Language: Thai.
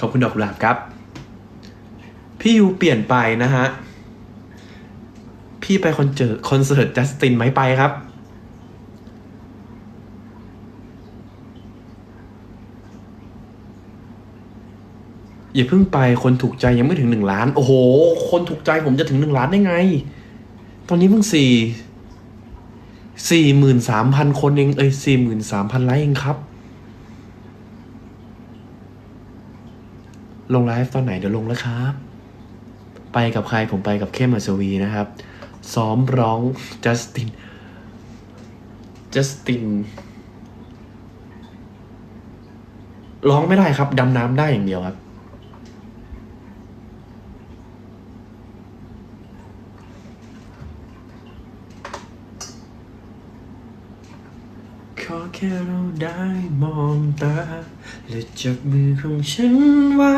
ขอบคุณดอกกุหลาบครับ พี่ยูเปลี่ยนไปนะฮะ พี่ไปคอนเจอคอนเสิร์ตจัสตินไหมไปครับ อย่าเพิ่งไปคนถูกใจยังไม่ถึงหนึ่งล้าน โอ้โห คนถูกใจผมจะถึงหนึ่งล้านได้ไง ตอนนี้เพิ่งสี่สี่หมื่นสามพันคนเอง เอ้ยสี่หมื่นสามพันไลค์เองครับ ลงไลฟ์ตอนไหนเดี๋ยวลงแล้วครับ ไปกับใครผมไปกับเข้มอัศวีนะครับ ซ้อมร้องจัสตินจัสตินร้องไม่ได้ครับ ดำน้ำได้อย่างเดียวครับ ขอแค่เราได้มองตา และจับมือของฉันไว้